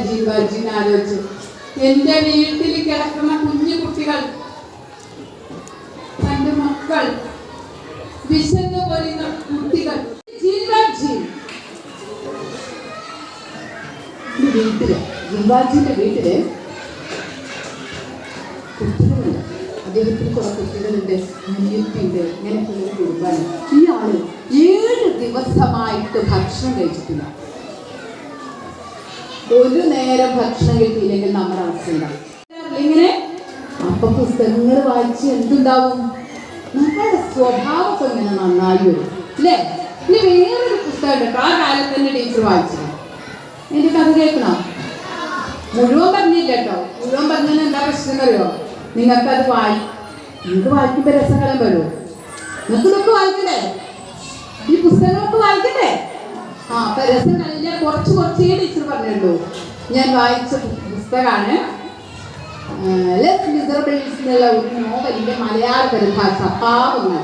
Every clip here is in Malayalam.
ജീവജിന്ന് ആലോചിച്ചു. എന്റെ വീട്ടിൽ കിടക്കുന്ന കുഞ്ഞു കുട്ടികൾ തന്റെ മക്കൾ വിശന്ന് പറയുന്ന കുട്ടികൾ. ജീവജി. ഈ വീട്ടിൽ ജിംബാജിന്റെ വീട്ടിൽ കുട്ടികളുണ്ട്. അദ്ദേഹത്തിന് കുറെ കുട്ടികളുണ്ട്. അനിയത്തിയുണ്ട്. ഇങ്ങനെയൊക്കെയുള്ള കുടുംബമാണ് ഈ ആൾ ഏഴ് ദിവസമായിട്ട് ഭക്ഷണം കഴിച്ചിട്ടില്ല. ഒരു നേരം ഭക്ഷണം കിട്ടിയില്ലെങ്കിൽ നമ്മുടെ അവസ്ഥ ഉണ്ടാവും ഇങ്ങനെ. അപ്പൊ പുസ്തകങ്ങൾ വായിച്ച് എന്തുണ്ടാവും? നമ്മുടെ സ്വഭാവത്തെ ഇങ്ങനെ നന്നായി വരും അല്ലേ? ഇനി വേറൊരു പുസ്തകം ആ കാലത്ത് തന്നെ ടീച്ചർ വായിച്ചു എന്റെ കഥ കേൾക്കണം? മുഴുവൻ പറഞ്ഞില്ല കേട്ടോ. മുഴുവൻ പറഞ്ഞാൽ എന്താ പ്രശ്നം അറിയോ? നിങ്ങൾക്ക് അത് വായി നിങ്ങൾക്ക് വായിക്കുമ്പോ രസകരം വരുമോ? നിങ്ങൾക്ക് ഇതൊക്കെ വായിക്കണ്ടേ? ഈ പുസ്തകങ്ങളൊക്കെ വായിക്കണ്ടേ? കുറച്ച് കുറച്ചേ ടീച്ചർ പറഞ്ഞുള്ളൂ. ഞാൻ വായിച്ച പുസ്തകമാണ്. ലെസ് മിസറബിൾസ് ഒരു നോവലിന്റെ മലയാള പരിഭാഷ പാവങ്ങൾ.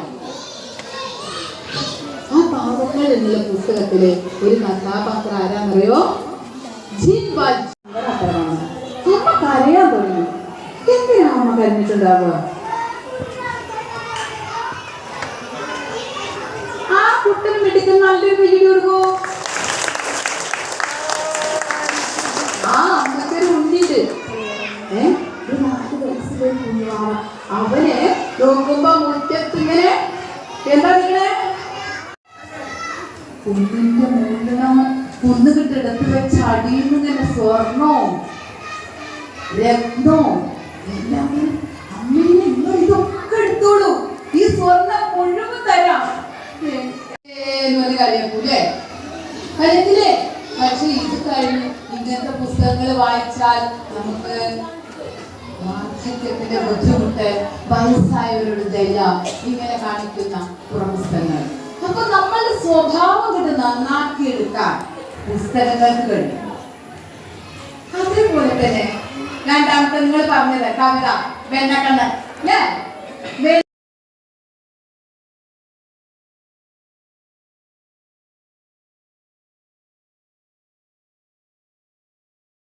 ആ പാവങ്ങൾ എന്നുള്ള പുസ്തകത്തിലെ ഒരു കഥാപാത്രം ആരാന്നറിയോ? കരയാൻ തുടങ്ങി. എന്തിനാ അമ്മ കരഞ്ഞിട്ടുണ്ടാവുക? ആ കുട്ടൻ മെഡിക്കൽ നല്ലൊരു വീഡിയോ നോക്കുമ്പോ മുറ്റത്തിങ്ങനെ. എന്താ നിങ്ങളെ? കുന്നിന്റെ മുകളിലാണ് കുന്ന് കിട്ടിടത്ത് വെച്ച് അടിയിൽ നിന്ന് ഇങ്ങനെ സ്വർണവും രത്നവും എല്ലാം ഇങ്ങനെ, നിങ്ങൾ ഇതൊക്കെ എടുത്തോളൂ. ഈ സ്വർണം മുഴുവൻ തരാം. എന്ന് കളിയാക്കൂലേ കളിയത്തില്ലേ പക്ഷെ ഇത് കഴിഞ്ഞ് ഇങ്ങനത്തെ പുസ്തകങ്ങൾ വായിച്ചാൽ നമുക്ക് വാർദ്ധക്യത്തിന്റെ ബുദ്ധിമുട്ട് വയസ്സായവരോട് ദയ ഇങ്ങനെ കാണിക്കുന്ന പുറപുസ്തകങ്ങൾ. അപ്പൊ നമ്മളുടെ സ്വഭാവം കൊണ്ട് നന്നാക്കി പുസ്തകങ്ങൾക്ക് കഴിയും. അതേപോലെ തന്നെ രണ്ടാമത്തെ നിങ്ങൾ പറഞ്ഞത് കവിത വെണ്ണക്കണ്ണ് അല്ലേ